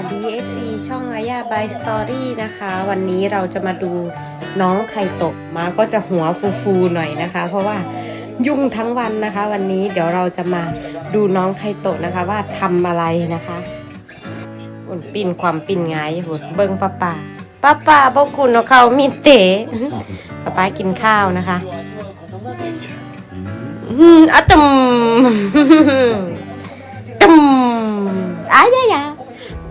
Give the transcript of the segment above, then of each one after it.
วัสดี FC ช่องอายาบายสตอรี่นะคะ วันนี้เราจะมาดูน้องไข่ตกมาก็จะหัวฟูๆหน่อยนะคะ เพราะว่ายุ่งทั้งวันนะคะ วันนี้เดี๋ยวเราจะมาดูน้องไข่ตกนะคะ ว่าทำอะไรนะคะอุ่นปิ่นความปิ่นงายหุดเบิ้งป้าป่าป้าป่าพวกคุณเอาเขามีเต๋ป้าป้ากินข้าวนะคะอืมอะตุมตุมอายายา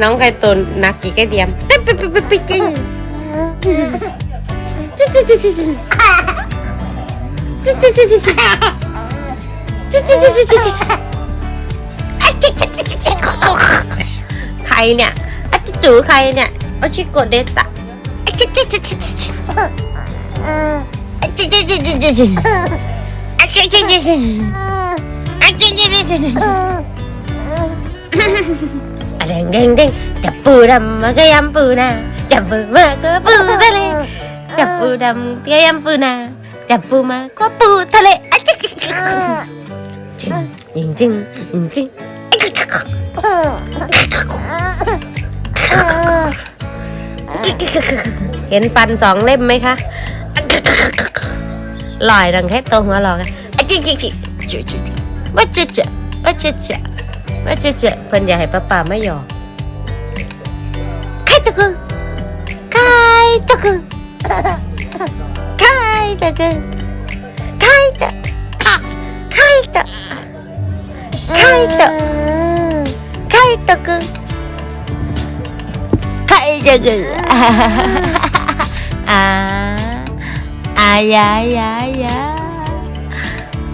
น้องไก่ตุนนักกี่แกเดียมเต้นไปไปไปไปจริงจิ๊ดจิ๊ดจิ๊ดจิ๊ดจิ๊ดจิ๊ดจิ๊ดจิ๊ดจิ๊ดจิ๊ดจิ๊ดจิ๊ดจิ๊ดจิ๊ดจิ๊ดจิ๊ดอะจิ๊ดจิ๊ดจิ๊ดจิ๊ดจิ๊ดใครเนี่ยอะจิ๊ดจูใครเนี่ยเอาชิโกเดตะอะจิ๊ดจิ๊ดจิ๊ดจิ๊ดจิ๊ดอะจิ๊ดจิ๊ดจิ๊ดจิ๊ดจิ๊ดอะจิ๊ดจิ๊ดจิ๊ดจิ๊ดอะจิ๊ดจิ๊ดจิ๊ดจิ๊ดอะ เด้งเด้งเด้งจับปูดำมาก็ยำปูนาจับปูมาก็ปูทะเลจับปูดำก็ยำปูนาจับปูมาก็ปูทะเลอะจิ๊กจิ๊กจริงจริงจริงจริงเห็นฟันสองเล่มไหมคะลอยดังแค่ตัวหัวหลอกอะจิ๊กจิ๊กจิ๊กจิ๊กจิ๊กว่าจ๊ะจ๊ะว่าจ๊ะจ๊ะ ว่าเจ๊เจ๊เพิ่นอยากให้ป้าป่าไม่ยอมไข่ตะกึงไข่ตะกึงไข่ตะกึงไข่ตะไข่ตะไข่ตะไข่ตะกึงไข่ตะกึงอ่าอายายายา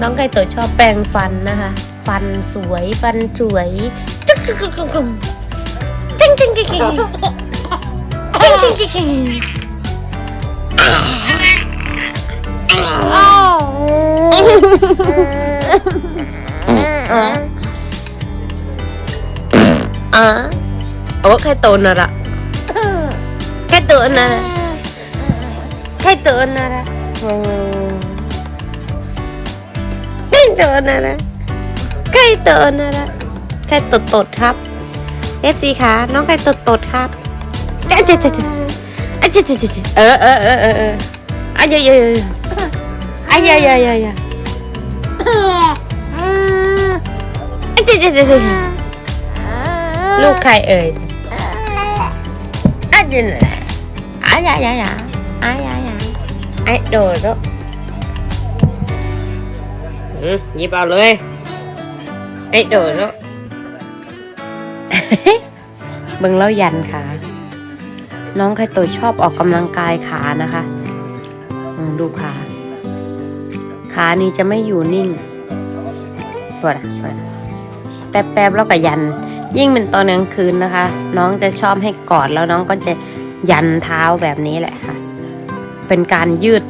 น้องไก่ตัวชอบแปรงฟันนะคะ ฟันสวยฟันสวยจึ๊กจึ๊กจึ๊กจึ๊กจึ๊กจึ๊งจึ๊งจึ๊งจึ๊งจึ๊งจึ๊งจึ๊งจึ๊งจึ๊งอะโอ้ใครโตนะละใครโตนะละใครโตนะละอืม ไก่ตดนะนะไก่ตดตดครับ FC คะน้องไก่ตดตดครับเจ๊เจ๊เจ๊เจ๊อะเจ๊เจ๊เจ๊เออเออเออเออเอออะเยอะเยอะเยอะอะเยอะเยอะเยอะเยอะอะเจ๊เจ๊เจ๊เจ๊ลูกใครเอ่ยอะเดี๋ยวนะอะยายายาอะยายาไอ้โดดก็อืมหยิบเอาเลย ไอ้โดดแล้วเบิ่งแล้วยันขาน้องไคโตชอบออกกำลังกายขานะคะดูขาขานี้จะไม่อยู่นิ่งปวดปวดอะแป๊บๆแล้วก็ยัน ยิ่งเป็นตอนกลางคืนนะคะ น้องจะชอบให้กอดแล้วน้องก็จะยันเท้าแบบนี้แหละค่ะ เป็นการยืด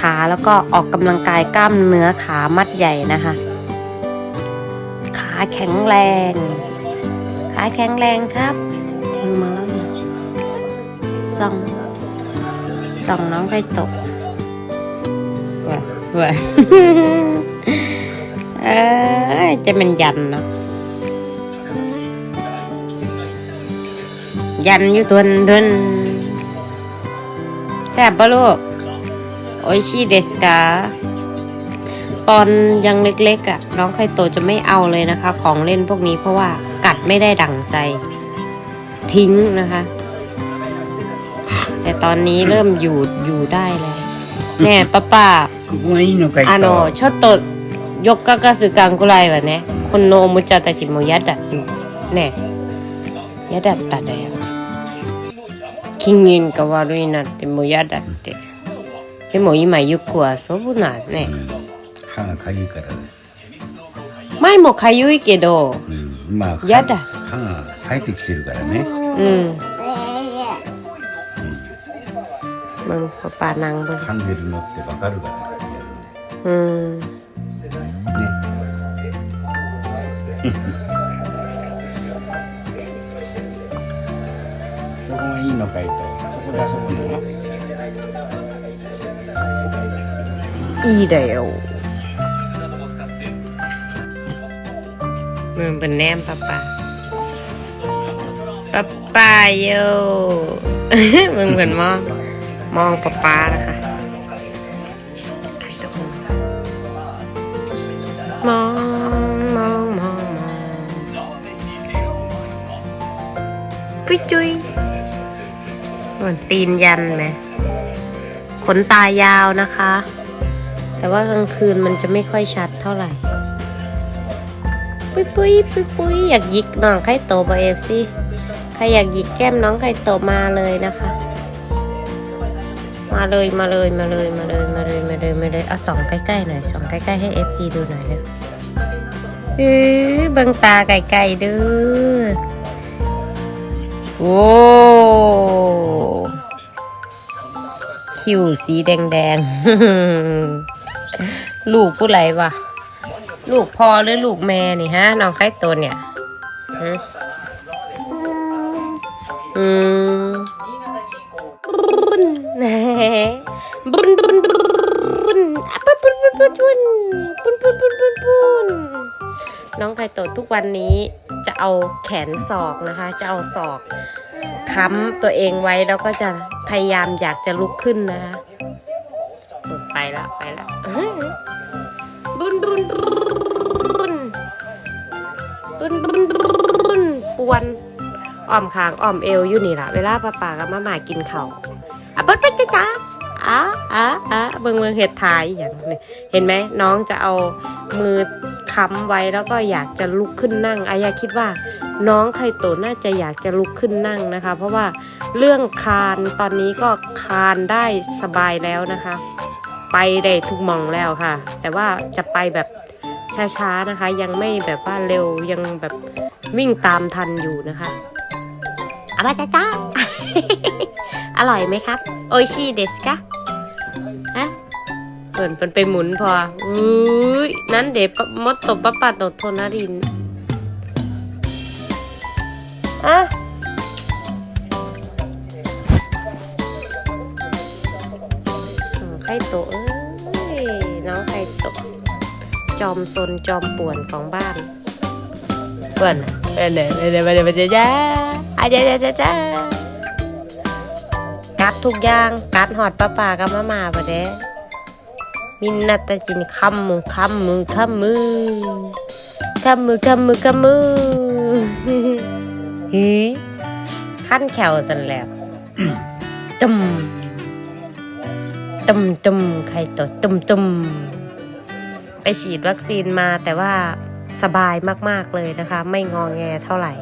ขาแล้วก็ออกกำลังกายกล้ามเนื้อขามัดใหญ่นะคะ ขาแข็งแรง ขาแข็งแรงครับมือมาแล้วเนี่ยส่องส่องน้องไปตกว้าว้าเอ้ยจะเป็นยันเนาะยันอยู่ทวนทวนแซ่บปะลูกโออิชิเดสกา ตอนยังเล็กๆอ่ะ น้องไคโตะจะไม่เอาเลยนะคะ ของเล่นพวกนี้เพราะว่ากัดไม่ได้ดั่งใจ ทิ้งนะคะ แต่ตอนนี้เริ่มอยู่อยู่ได้แล้วแม่ป้าป้า ここがいいのかいあのちょっと4日か数間ぐらいはねこのおもちゃたちも嫌だね嫌だっただよ金運が悪いなんてもう嫌だってでも今よく遊ぶなね 歯がかゆいからね、前もかゆいけどうん、まあやだ歯 歯が生えてきてるからね อืมมึงป้าป่านังเบิ่ง 噛んでるのってわかるからやるん อืม でね そこがいいのかいとそこで遊ぶの อีเดีย มึงเป็นแนมป้าป่าป้าป่าโยมึงเป็นมอง มองป้าป่านะคะมองมองมองมองปุ้ยจุยเหมือนตีนยันไหมขนตายาวนะคะ แต่ว่ากลางคืนมันจะไม่ค่อยชัดเท่าไหร่ ปุ้ยปุ้ยปุ้ยปุ้ยอยากหยิกน้องไข่โตมาเอฟซีใครอยากหยิกแก้มน้องไข่โตมาเลยนะคะ มาเลยมาเลยมาเลยมาเลยมาเลยมาเลยมาเลยเอาสองใกล้ๆหน่อยสองใกล้ๆให้เอฟซีดูหน่อยเด้อเอ้ยเบังตาไกลๆเด้อโอ้คิวสีแดงๆ ลูกผู้ไรวะ ลูกพ่อหรือลูกแม่นี่ฮะน้องไข่ตัวเนี่ยอืมบุญบุญบุญบุญบุญบุญบุญบุญบุญบุญบุญบุญบุญน้องไข่โตทุกวันนี้จะเอาแขนศอกนะคะ จะเอาศอกค้ำตัวเองไว้แล้วก็จะพยายามอยากจะลุกขึ้นนะคะ ไปแล้วไปแล้ว วนอ้อมคางอ้อมเอวอยู่นี่ล่ะ เวลาป้าป่ากับมาหมากินเขาวอะเบิ้ลเบิ้ลจ้าจ้าอะอะอะเบิ่งเบิ่งเห็ดทายอย่างนี้เห็นไหมน้องจะเอามือค้ำไว้แล้วก็อยากจะลุกขึ้นนั่งอายาคิดว่า น้องไคโตน่าจะอยากจะลุกขึ้นนั่งนะคะ เพราะว่าเรื่องคานตอนนี้ก็คานได้สบายแล้วนะคะ ไปได้ทุกมองแล้วค่ะ แต่ว่าจะไปแบบ ช้าๆนะคะ ยังไม่แบบว่าเร็วยังแบบวิ่งตามทันอยู่นะคะอาบาจ้าจ้าอร่อยไหมครับ โอชิเดสกะฮะเปิดเป็นไปหมุนพออุ้ยนั่นเด็บมดตบปะปะตดโทนารินอะอืมไข่โตะเอ้ จอมซนจอมป่วนของบ้านเปิ่นอะเปิ่นเลยเปิ่นเลยเปิ่นเลยเปิ่นเลยจ้าอาจ้าจ้าจ้าจ้ากัดทุกอย่างกัดหอดปลาป่ากับมาม่าปะเด้มินนาตาจินคำมือคำมือคำมือคำมือคำมือคำมือฮีขั้นแขวสันแล้วจุ่มตุ่มตุ่มไข่ตดตุ่มตุ่ม ไปฉีดวัคซีนมาแต่ว่าสบายมากๆเลยนะคะ ไม่งอแงเท่าไหร่